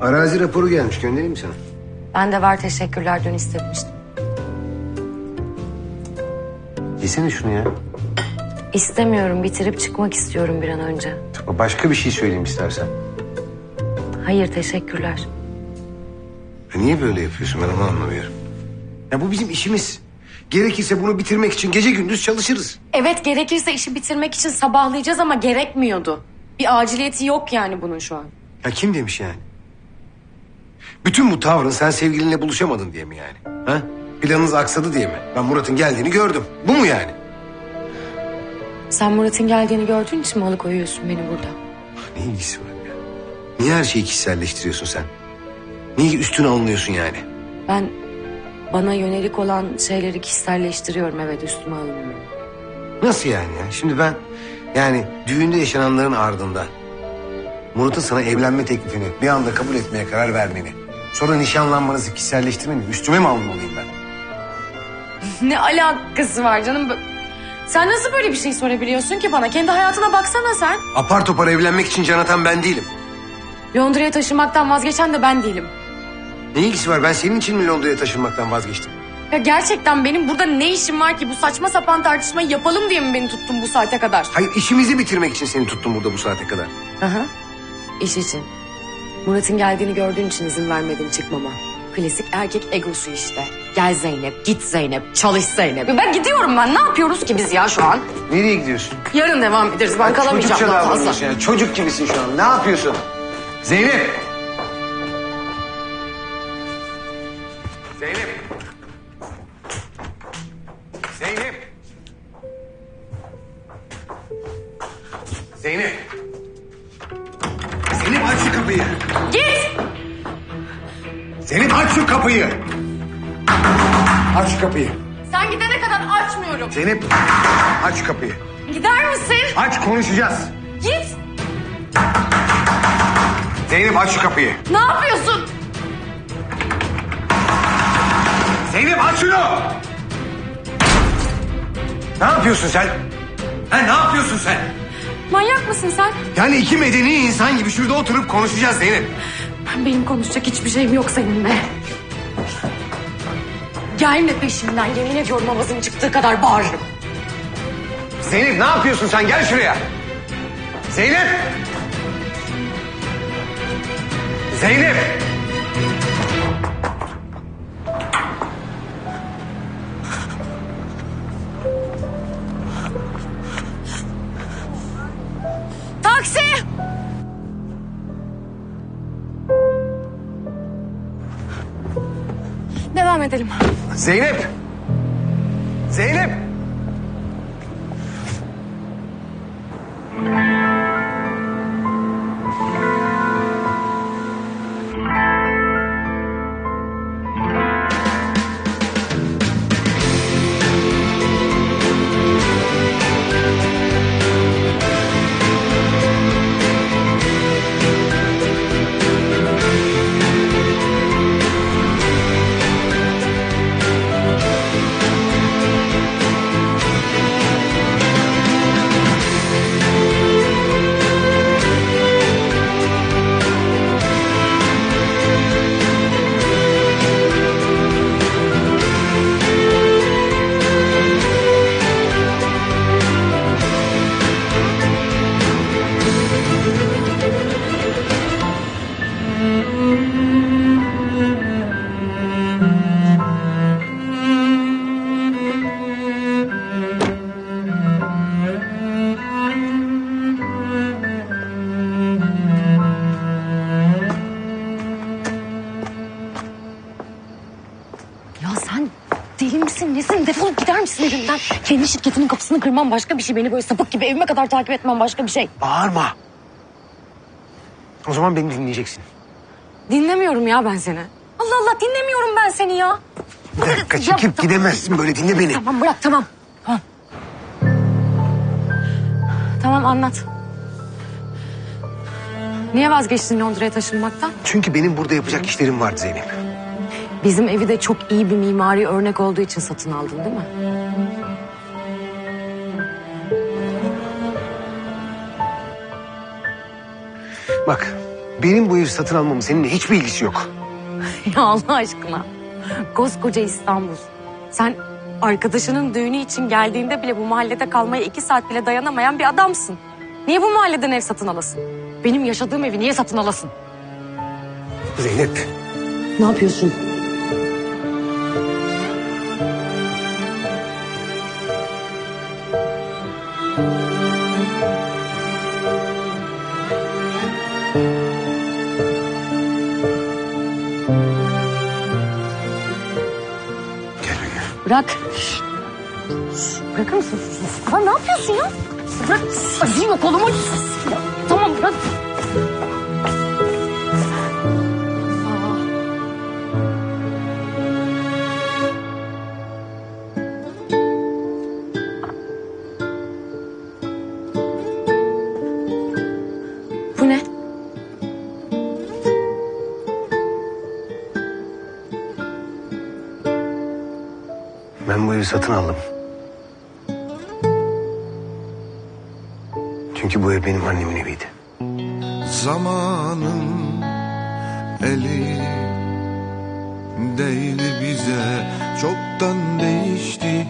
Arazi raporu gelmiş göndereyim mi sana? Ben de var teşekkürler dün istemiştim. Yesene şunu ya. İstemiyorum bitirip çıkmak istiyorum bir an önce. Başka bir şey söyleyeyim istersen. Hayır teşekkürler. Ya niye böyle yapıyorsun ben onu anlamıyorum. Ya bu bizim işimiz. Gerekirse bunu bitirmek için gece gündüz çalışırız. Evet gerekirse işi bitirmek için sabahlayacağız ama gerekmiyordu. Bir aciliyeti yok yani bunun şu an. Ya kim demiş yani? Bütün bu tavrın sen sevgilinle buluşamadın diye mi yani? Ha? Planınız aksadı diye mi? Ben Murat'ın geldiğini gördüm. Bu mu yani? Sen Murat'ın geldiğini gördüğün için mi alıkoyuyorsun beni burada? Ne ilgisi var ya? Niye her şeyi kişiselleştiriyorsun sen? Niye üstüne alınıyorsun yani? Ben bana yönelik olan şeyleri kişiselleştiriyorum evet üstüme alınıyorum. Nasıl yani ya? Şimdi ben yani düğünde yaşananların ardında Murat'ın sana evlenme teklifini bir anda kabul etmeye karar vermeni, sonra nişanlanmanızı kişiselleştirmeni üstüme mi almalıyım ben? Ne alakası var canım? Sen nasıl böyle bir şey sorabiliyorsun ki bana? Kendi hayatına baksana sen. Apar topar evlenmek için can atan ben değilim. Londra'ya taşınmaktan vazgeçen de ben değilim. Ne ilgisi var? Ben senin için mi Londra'ya taşınmaktan vazgeçtim? Ya gerçekten benim burada ne işim var ki? Bu saçma sapan tartışmayı yapalım diye mi beni tuttun bu saate kadar? Hayır işimizi bitirmek için seni tuttum burada bu saate kadar. Aha. İş için. Murat'ın geldiğini gördüğün için izin vermedin çıkmama. Klasik erkek egosu işte. Gel Zeynep, git Zeynep, çalış Zeynep. Ben gidiyorum ben. Ne yapıyoruz ki biz ya şu an? Nereye gidiyorsun? Yarın devam ederiz. Ben kalamayacağım Çocukça daha fazla. davranıyorsun yani. Çocuk gibisin şu an. Ne yapıyorsun? Zeynep! Zeynep! Zeynep! Zeynep! Zeynep aç şu kapıyı. Git! Zeynep aç şu kapıyı. Aç şu kapıyı. Sen gidene kadar açmıyorum. Zeynep aç şu kapıyı. Gider misin? Aç konuşacağız. Git! Zeynep aç şu kapıyı. Ne yapıyorsun? Zeynep aç şunu! Ne yapıyorsun sen? Ha, ne yapıyorsun sen? Manyak mısın sen? Yani iki medeni insan gibi şurada oturup konuşacağız Zeynep. Benim konuşacak hiçbir şeyim yok seninle. Gelme peşimden. Yemin ediyorum avazım çıktığı kadar bağırırım. Zeynep ne yapıyorsun sen? Gel şuraya. Zeynep! Zeynep! Devam edelim. Zeynep! Zeynep! Misin nesin? Defolup gider misin evimden? Kendi şirketinin kapısını kırmam başka bir şey. Beni böyle sapık gibi evime kadar takip etmem başka bir şey. Bağırma. O zaman beni dinleyeceksin. Dinlemiyorum ya ben seni. Allah Allah dinlemiyorum ben seni ya. Bir dakika Ya, çekip tamam. gidemezsin böyle dinle beni. Tamam bırak tamam. Tamam. Tamam anlat. Niye vazgeçtin Londra'ya taşınmaktan? Çünkü benim burada yapacak işlerim vardı Zeynep. Bizim evi de çok iyi bir mimari örnek olduğu için satın aldın değil mi? Bak benim bu evi satın almamın seninle hiçbir ilgisi yok. Ya Allah aşkına. Koskoca İstanbul. Sen arkadaşının düğünü için geldiğinde bile bu mahallede kalmaya iki saat bile dayanamayan bir adamsın. Niye bu mahalleden ev satın alasın? Benim yaşadığım evi niye satın alasın? Zeynep. Ne yapıyorsun? Bırak. Bırakır mısın? Aa, ne yapıyorsun ya? Bırak. Acıyor kolumu. Ya, tamam bırak. Bu ne? Satın aldım. Çünkü bu ev benim annemin eviydi. Zamanın eli değil bize Çoktan değişti